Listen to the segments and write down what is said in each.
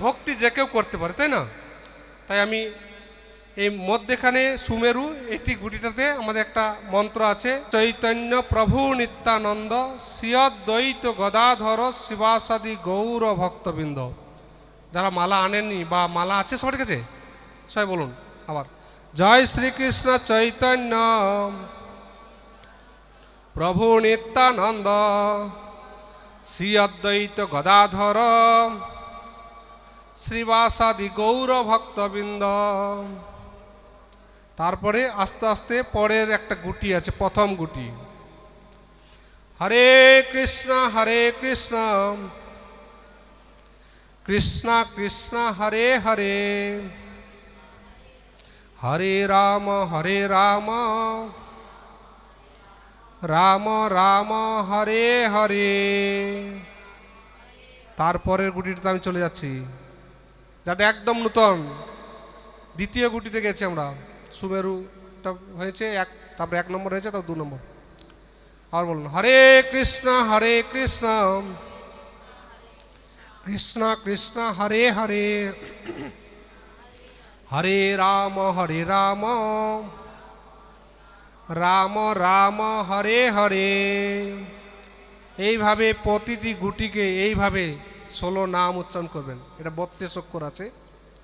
ভক্তি যে কেউ করতে পারে, তাই না? তাই আমি এই মধ্যেখানে সুমেরু, এটি গুটিটাতে আমাদের একটা মন্ত্র আছে, চৈতন্য প্রভু নিত্যানন্দ শ্রীয়দ্বৈত গদাধর শিবাসাদি গৌর ভক্তবৃন্দ। যারা মালা আনেননি বা মালা আছে সবার কাছে? সবাই বলুন, আবার। জয় শ্রীকৃষ্ণ চৈতন্য। প্রভু নিত্যানন্দ শ্রী অদ্বৈত গদাধর শ্রীবাসাদি গৌর ভক্তবৃন্দ তারপরে আস্তে আস্তে পরের একটা গুটি আছে, প্রথম গুটি। হরে কৃষ্ণ হরে কৃষ্ণ। কৃষ্ণ কৃষ্ণ, হরে হরে। হরে রাম হরে রাম। রাম রাম, হরে হরে। তারপরের গুটিটাতে আমি চলে যাচ্ছি। যাতে একদম নূতন। দ্বিতীয় গুটিতে গেছি আমরা। সুমেরুটা হয়েছে এক, তারপরে এক নম্বর হয়েছে, তারপর দু নম্বর। আর বলুন, হরে কৃষ্ণ হরে কৃষ্ণ। কৃষ্ণ কৃষ্ণ, হরে হরে। হরে রাম হরে রাম। রাম রাম, হরে হরে। এইভাবে প্রতিটি গুটিকে এইভাবে ষোলো নাম উচ্চারণ করবেন। এটা বত্রিশ অক্ষর আছে,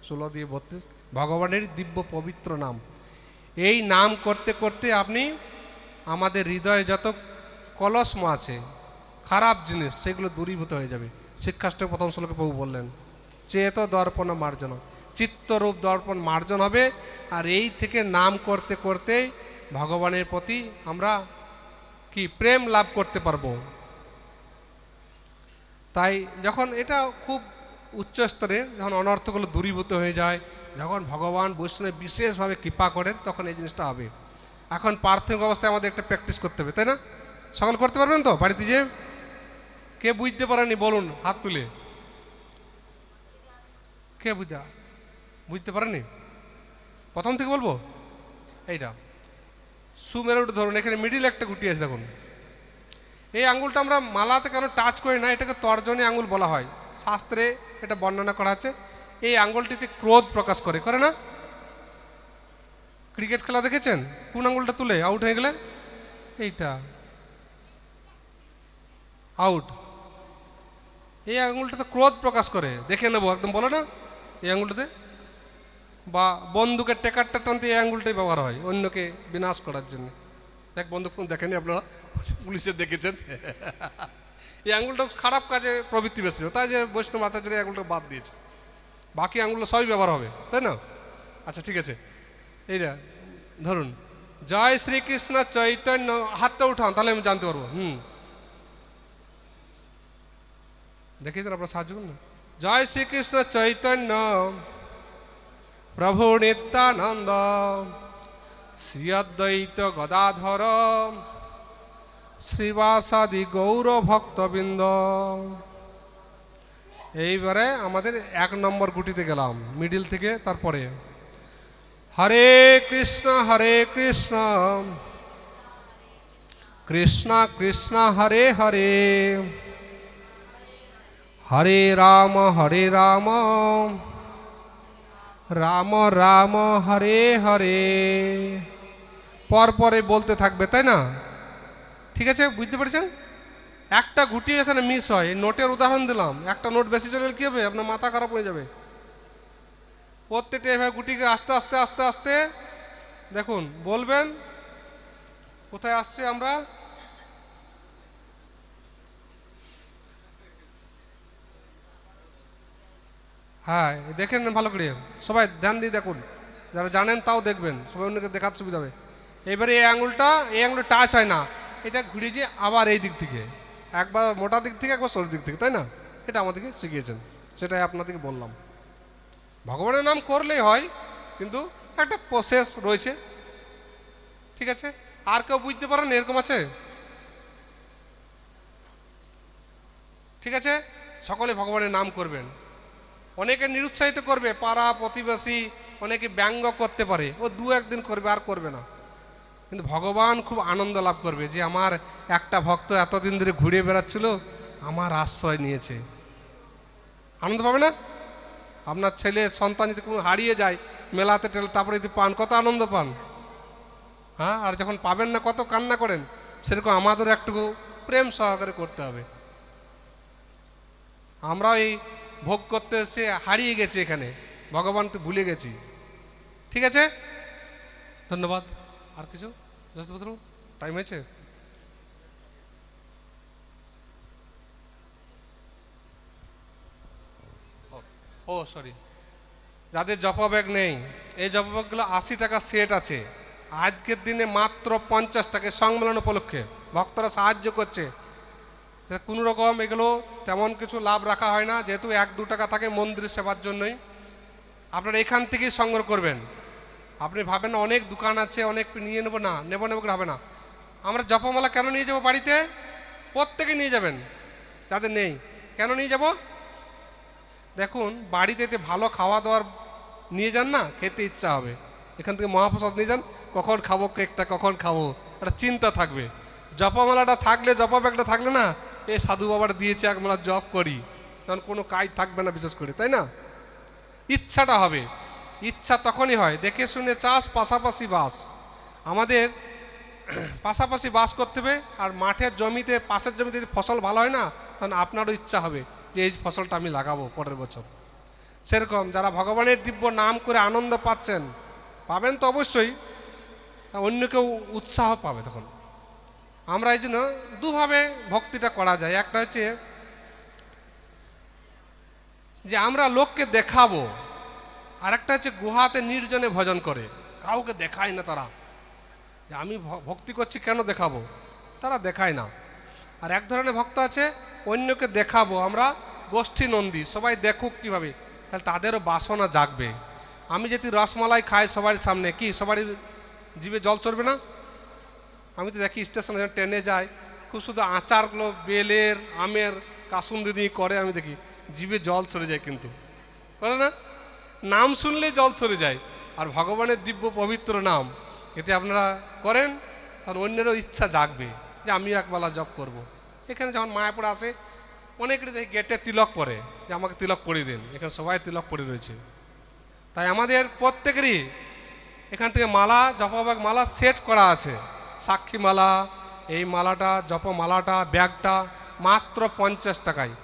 ষোলো দিয়ে বত্রিশ। ভগবানের দিব্য পবিত্র নাম। এই নাম করতে করতে আপনি আমাদের হৃদয়ে যত কলস্ম আছে, খারাপ জিনিস, সেগুলো দূরীভূত হয়ে যাবে। শিক্ষাষ্টে প্রথম শ্লোকে প্রভু বললেন, চেত দর্পণ মার্জন, চিত্তরূপ দর্পণ মার্জন হবে। আর এই থেকে নাম করতে করতেই ভগবানের প্রতি আমরা কি, প্রেম লাভ করতে পারব? তাই যখন এটা খুব উচ্চ স্তরে যখন অনর্থগুলো দূরীভূত হয়ে যায়, যখন ভগবান বৈষ্ণব বিশেষভাবে কৃপা করেন, তখন এই জিনিসটা হবে। এখন প্রাথমিক অবস্থায় আমাদের একটা প্র্যাকটিস করতে হবে, তাই না? সকল করতে পারবেন তো বাড়িতে যে কে বুঝতে পারেনি বলুন, হাত তুলে। কে বুঝতে বুঝতে পারেনি? প্রথম থেকে বলব? এইটা। সুমেরুটা ধরুন, এখানে মিডিল একটা গুটি আছে, দেখুন। এই আঙ্গুলটা আমরা মালাতে কেন টাচ করি না? এটাকে তর্জনী আঙ্গুল বলা হয়। শাস্ত্রে এটা বর্ণনা করা আছে। এই আঙ্গুলটিতে ক্রোধ প্রকাশ করে। করে না? ক্রিকেট খেলা দেখেছেন? কোন আঙ্গুলটা তুলে? আউট হয়ে গেলে? এইটা। আউট এই আঙ্গুলটাতে ক্রোধ প্রকাশ করে। দেখে নেব একদম, বলো না? এই আঙ্গুলটাতে বা বন্দুকের টেকারটা টানতে এই আঙ্গুলটাই ব্যবহার হয় অন্যকে বিনাশ করার জন্য। দেখ ফোন দেখেনি আপনারা? পুলিশের দেখেছেন? এই আঙ্গুলটা খারাপ কাজে প্রবৃত্তি বেশি তাই যে বৈষ্ণব আচার্য এই আঙ্গুলটা বাদ দিয়েছে। বাকি আঙ্গুলগুলো সবই ব্যবহার হবে, তাই না? আচ্ছা ঠিক আছে। এইটা, ধরুন, জয় শ্রীকৃষ্ণ চৈতন্য, হাতটা উঠান, তাহলে আমি জানতে পারব। হুম। দেখি তো আপনার সাহায্য করুন না? জয় শ্রীকৃষ্ণ চৈতন্য, প্রভু নিত্যানন্দ। শ্রী অদ্বৈত গদাধর শ্রীবাসাদি গৌর ভক্তবৃন্দ এইবারে আমাদের এক নম্বর গুটিতে গেলাম মিডিল থেকে তারপরে। হরে কৃষ্ণ হরে কৃষ্ণ। কৃষ্ণ কৃষ্ণ, হরে হরে। হরে রাম হরে রাম। রাম রাম, হরে হরে। পরপরে বলতে থাকবে, তাই না? ঠিক আছে, বুঝতে পেরেছেন? একটা গুটি এখানে মিস হয় নোটের উদাহরণ দিলাম, একটা নোট বেশি চলে কী হবে? আপনার মাথা খারাপ হয়ে যাবে। প্রত্যেকটা এভাবে গুটিকে আস্তে আস্তে আস্তে আস্তে, দেখুন, বলবেন, কোথায় আসছে আমরা? হ্যাঁ দেখেন ভালো করে, সবাই ধ্যান দিয়ে দেখুন, যারা জানেন তাও দেখবেন, সবাই অন্যকে দেখার সুবিধা হবে। এবারে এই আঙুলটা এই আঙুলটা টাচ হয় না। এটা ঘুরে যে আবার এই দিক থেকে। একবার মোটা দিক থেকে, একবার সরু দিক থেকে, তাই না? এটা আমাদেরকে শিখিয়েছেন। সেটাই আপনাদেরকে বললাম। ভগবানের নাম করলেই হয়, কিন্তু একটা প্রসেস রয়েছে। ঠিক আছে? আর কেউ বুঝতে পারেন এরকম আছে? ঠিক আছে? সকলে ভগবানের নাম করবেন। অনেকে নিরুৎসাহিত করবে পাড়া প্রতিবেশী অনেকে ব্যঙ্গ করতে পারে। ও দু একদিন করবে, আর করবে না। কিন্তু ভগবান খুব আনন্দ লাভ করবে যে আমার একটা ভক্ত এতদিন ধরে ঘুরে বেড়াচ্ছিল, আমার আশ্রয় নিয়েছে। আনন্দ পাবে না? আপনার ছেলে সন্তান যদি কোনো হারিয়ে যায়, মেলাতে টেলে, তারপরে যদি পান, কত আনন্দ পান? হ্যাঁ? আর যখন পাবেন না, কত কান্না করেন, সেরকম আমাদের একটু প্রেম সহকারে করতে হবে। আমরা এই ভোগ করতে এসে হারিয়ে গেছি এখানে। ভগবান তো ভুলে গেছি। ঠিক আছে? ধন্যবাদ। আর কিছু? যশোদপুত্র টাইম হয়েছে ও- সরি যাদের জপা ব্যাগ নেই, এই জপা ব্যাগগুলো আশি টাকা সেট আছে। আজকের দিনে মাত্র পঞ্চাশ টাকা সংমেলন উপলক্ষে। ভক্তরা সাহায্য করছে। কোনো রকম এগুলো তেমন কিছু লাভ রাখা হয় না, যেহেতু এক দু টাকা থাকে মন্দিরের সেবার জন্যই। আপনারা এখান থেকেই সংগ্রহ করবেন। আপনি ভাবেন না, অনেক দোকান আছে, অনেক নিয়ে নেব, না, নেব নেব হবে না। আমরা জপমালা কেন নিয়ে যাব বাড়িতে? প্রত্যেকে নিয়ে যাবেন যাদের নেই। কেন নিয়ে যাব? দেখুন, বাড়িতে এতে ভালো খাওয়া দাওয়ার নিয়ে যান না, খেতে ইচ্ছা হবে। এখান থেকে মহাপ্রসাদ নিয়ে যান, কখন খাব কেকটা, কখন খাব, একটা চিন্তা থাকবে। জপমালাটা থাকলে, জপা ব্যাগটা থাকলে না, এ সাধু বাবার দিয়েছে একমালা জপ করি। তখন কোনো কাজ থাকবে না বিশেষ করে, তাই না? ইচ্ছাটা হবে। ইচ্ছা তখনই হয়। দেখে শুনে চাষ পাশাপাশি বাস। আমাদের পাশাপাশি বাস করতে হবে আর মাঠের জমিতে, পাশের জমিতে যদি ফসল ভালো হয় না তখন আপনারও ইচ্ছা হবে যে এই ফসলটা আমি লাগাবো পরের বছর। সেরকম যারা ভগবানের দিব্য নাম করে আনন্দ পাচ্ছেন, পাবেন তো অবশ্যই অন্য কেউ উৎসাহ পাবে তখন। আমরা এই জন্য দুভাবে ভক্তিটা করা যায়। একটা হচ্ছে যে আমরা লোককে দেখাবো। আর একটা হচ্ছে গুহাতে নির্জনে ভজন করে। কাউকে দেখায় না তারা। যে আমি ভক্তি করছি কেন দেখাবো? তারা দেখায় না। আর এক ধরনের ভক্ত আছে, অন্যকে দেখাবো। আমরা গোষ্ঠী নন্দী, সবাই দেখুক কীভাবে। তাহলে তাদেরও বাসনা জাগবে। আমি যদি রসমালাই খাই সবার সামনে, কি সবারই জীবে জল চড়বে না? আমি তো দেখি স্টেশনে ট্রেনে যাই খুব শুধু আচারগুলো বেলের, আমের কাসুন্দি করে, আমি দেখি জীবে জল চলে যায় কিন্তু। বলে না? নাম শুনলেই জল সরে যায়, আর ভগবানের দিব্য পবিত্র নাম। এতে আপনারা করেন, তখন অন্যেরও ইচ্ছা জাগবে যে আমিও একবেলা জপ করব। এখানে যখন মায়াপুর আসে অনেকেরই দেখি গেটে তিলক পরে যে আমাকে তিলক পরিয়ে দিন। এখানে সবাই তিলক পরে রয়েছে। তাই আমাদের প্রত্যেকেরই এখান থেকে মালা, জপবাগ মালা সেট করা আছে। সাক্ষী মালা, এই মালাটা, জপ মালাটা, ব্যাগটা মাত্র পঞ্চাশ টাকায়।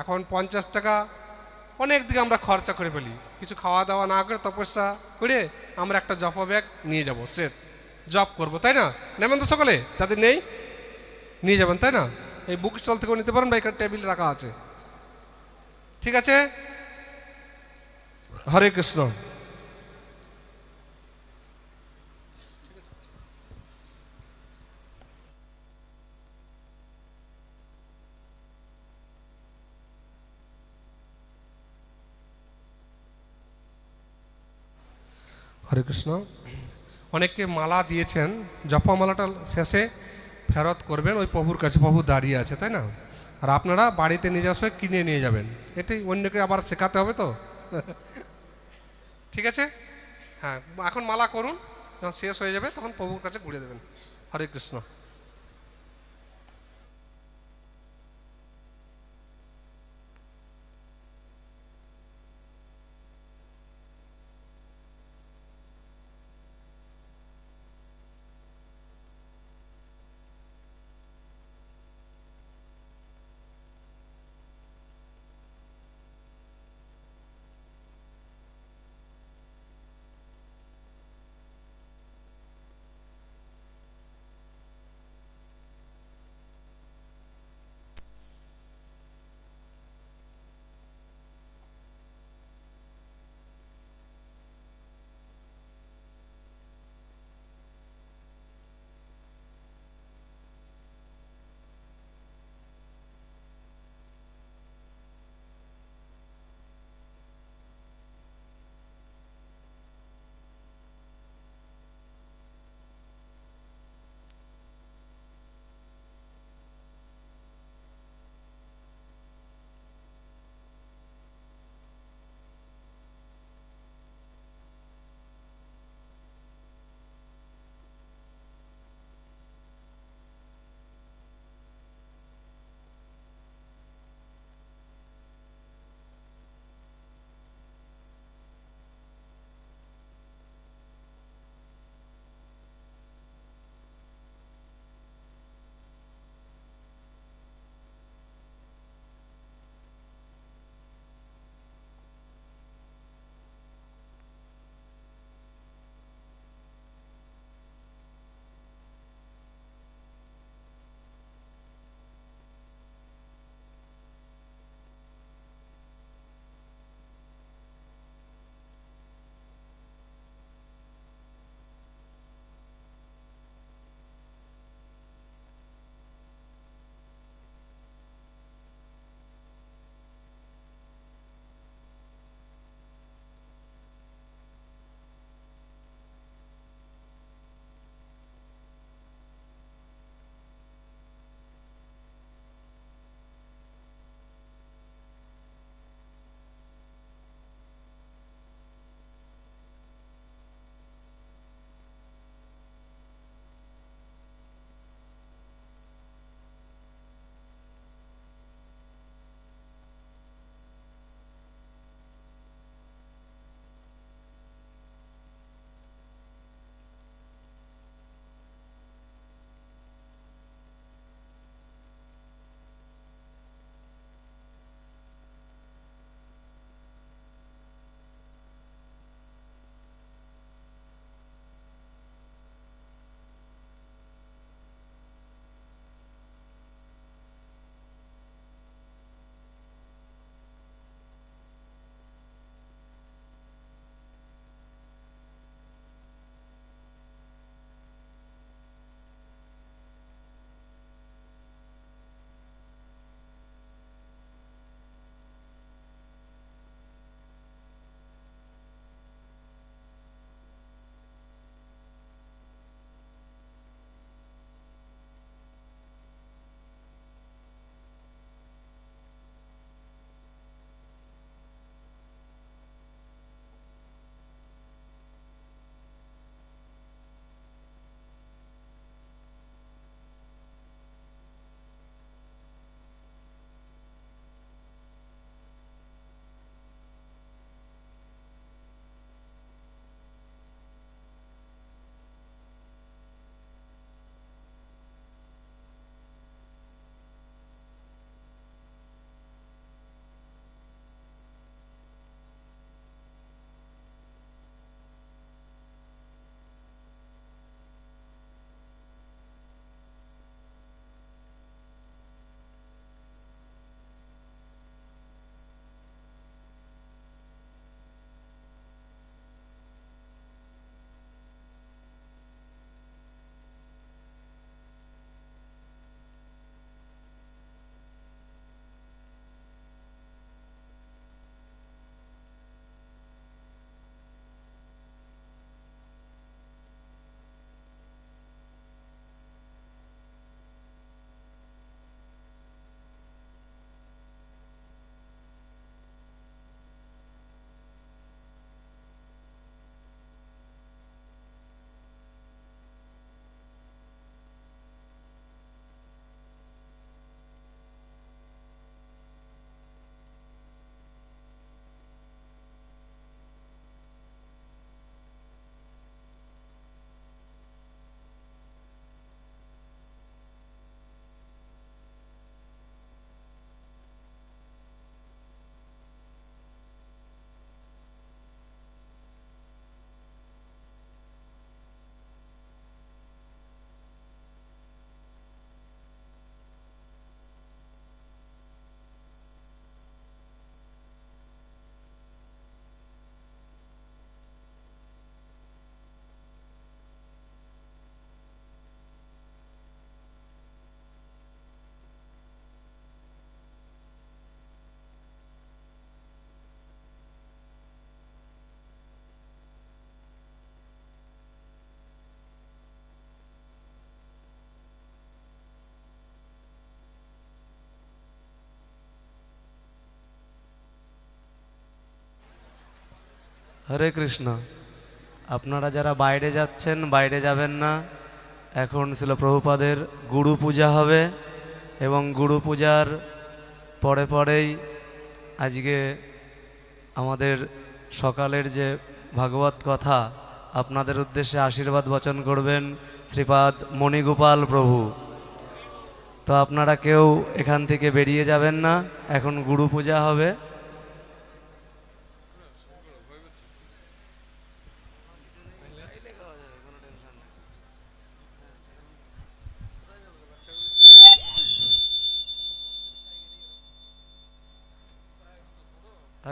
এখন পঞ্চাশ টাকা অনেক দিকে আমরা খরচা করে ফেলি। কিছু খাওয়া দাওয়া না করে তপস্যা করে আমরা একটা জপ ব্যাগ নিয়ে যাব, সেট। জব করব, তাই না? নেবেন তো সকলে? যাদের নেই, নিয়ে যাবেন, তাই না? এই বুক স্টল থেকেও নিতে পারেন বা এখানে টেবিল রাখা আছে। ঠিক আছে? হরে কৃষ্ণ। হরে কৃষ্ণ। অনেককে মালা দিয়েছেন জপা মালাটা শেষে ফেরত করবেন, ওই প্রভুর কাছে প্রভু দাঁড়িয়ে আছে, তাই না? আর আপনারা বাড়িতে নিয়ে যাওয়ার সময় কিনে নিয়ে যাবেন। এটাই অন্যকে আবার শেখাতে হবে তো? ঠিক আছে? হ্যাঁ এখন মালা করুন, যখন শেষ হয়ে যাবে, তখন প্রভুর কাছে ঘুরে দেবেন। হরে কৃষ্ণ। হরে কৃষ্ণ। আপনারা যারা বাইরে যাচ্ছেন, বাইরে যাবেন না। এখন ছিল প্রভুপাদের গুরু পূজা হবে এবং গুরু পূজার পরে পরেই আজকে আমাদের সকালের যে ভাগবত কথা, আপনাদের উদ্দেশ্যে আশীর্বাদ বচন করবেন শ্রীপাদ মণিগোপাল প্রভু। তো আপনারা কেউ এখান থেকে বেরিয়ে যাবেন না, এখন গুরু পূজা হবে।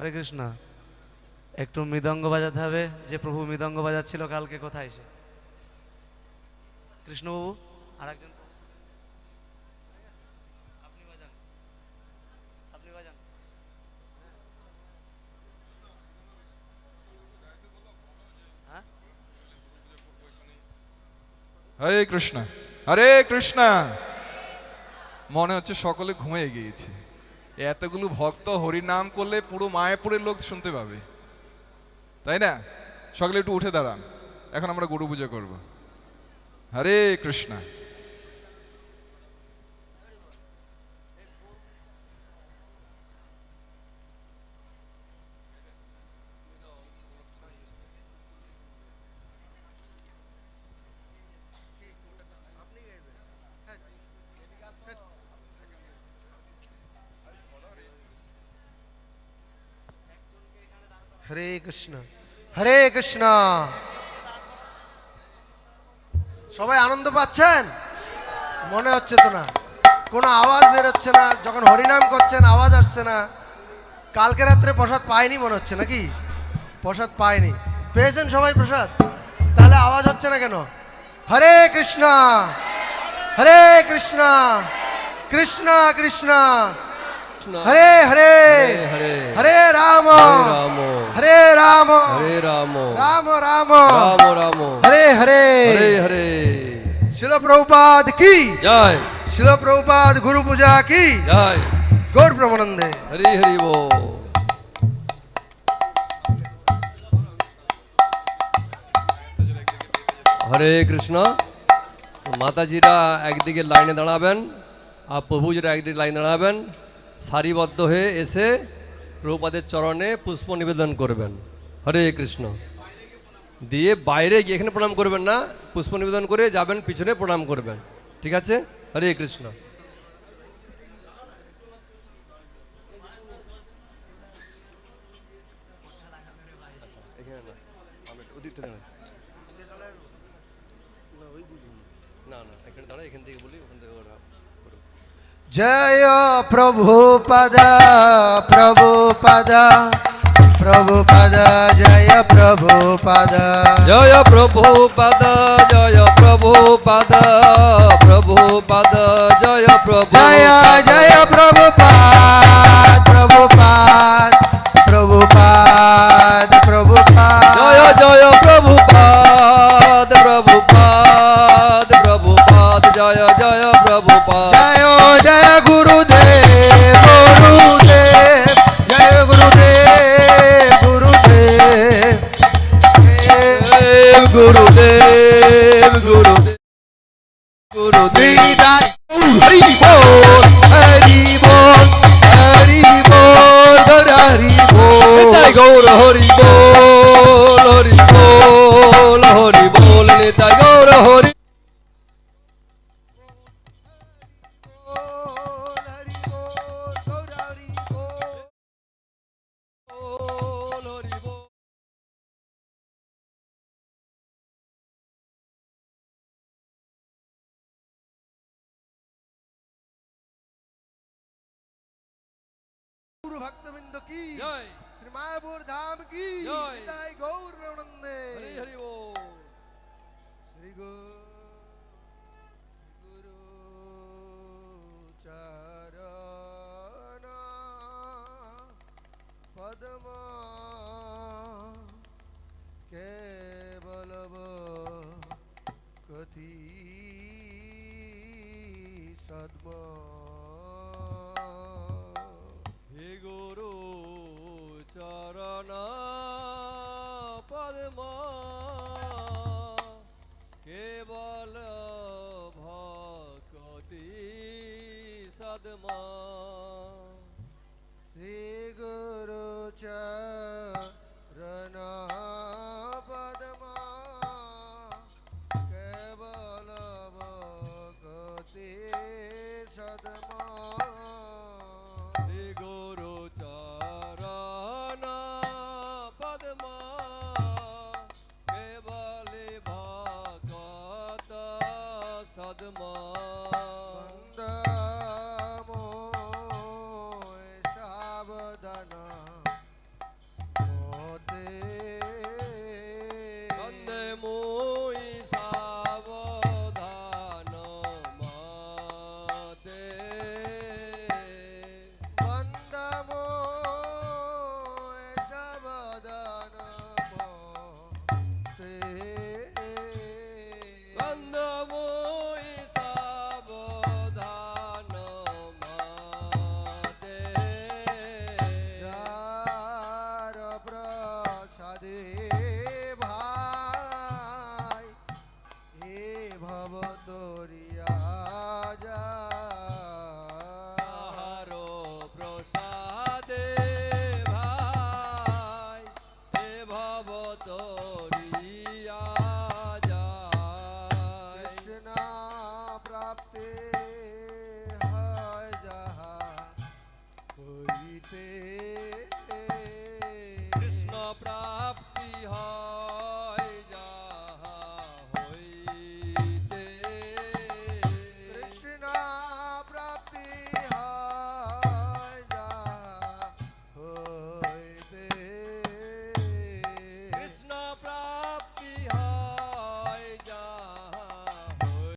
হরে কৃষ্ণ। একটু মৃদঙ্গ বাজাতে হবে। যে প্রভু মৃদঙ্গ বাজাচ্ছিল কালকে কোথায় সে? কৃষ্ণবাবু আর একজন হ্যাঁ? হরে কৃষ্ণ। হরে কৃষ্ণ। মনে হচ্ছে সকলে ঘুমিয়ে গিয়েছে। এতগুলো ভক্ত হরি নাম করলে পুরো মায়াপুরের লোক শুনতে পাবে। তাই না? সকালে একটু উঠে দাঁড়ান। এখন আমরা গুরু পূজা করব। হরে কৃষ্ণ। হরে কৃষ্ণ হরে কৃষ্ণ। সবাই আনন্দ পাচ্ছেন? মনে হচ্ছে তো না। কোনো আওয়াজ বেরোচ্ছে না যখন হরিনাম করছেন আওয়াজ আসছে না। কালকে রাত্রে প্রসাদ পায়নি মনে হচ্ছে নাকি? প্রসাদ পায়নি। পেয়েছেন সবাই প্রসাদ? তাহলে আওয়াজ হচ্ছে না কেন? হরে কৃষ্ণ হরে কৃষ্ণ কৃষ্ণ কৃষ্ণ। হরে হরে হরে হরে। রাম। রাম। হরে রাম হরে রাম রাম রাম রাম রাম হরে হরে হরে হরে শিল প্রভুপাদ কি জয় শিল প্রভুপাদ গুরু পূজা কি জয় গৌর ব্রহ্মানন্দে হরি হরি বো হরে কৃষ্ণ মাতাজিরা একদিকে লাইনে দাঁড়াবেন আর প্রভুজিরা একদিকে লাইনে দাঁড়াবেন সারিবদ্ধ হয়ে এসে প্রভুপাদের চরণে পুষ্প নিবেদন করবেন। হরে কৃষ্ণ। দিয়ে বাইরে গিয়ে এখানে প্রণাম করবেন না পুষ্প নিবেদন করে যাবেন পিছনে প্রণাম করবেন। ঠিক আছে? হরে কৃষ্ণ। না না এখানে দাঁড়া এখান থেকে বলি ওখান থেকে। জয় প্রভুপদ প্রভুপদ প্রভুপদ জয় প্রভুপদ জয় প্রভু পদ জয় প্রভু পদ প্রভু পদ জয় প্রভু জয় জয় প্রভুপাদ প্রভুপাদ প্রভুপাদ প্রভুপাদ গুরু ভক্তবৃন্দ কি জয় শ্রী মায়াপুর ধাম কি। তাই গৌর আনন্দে হরি বল শ্রী গো- গুরু চরণ পদ্ম কেবলব কথি সদ্ম চরণ পদ্ম কেবল ভকতি সদমা।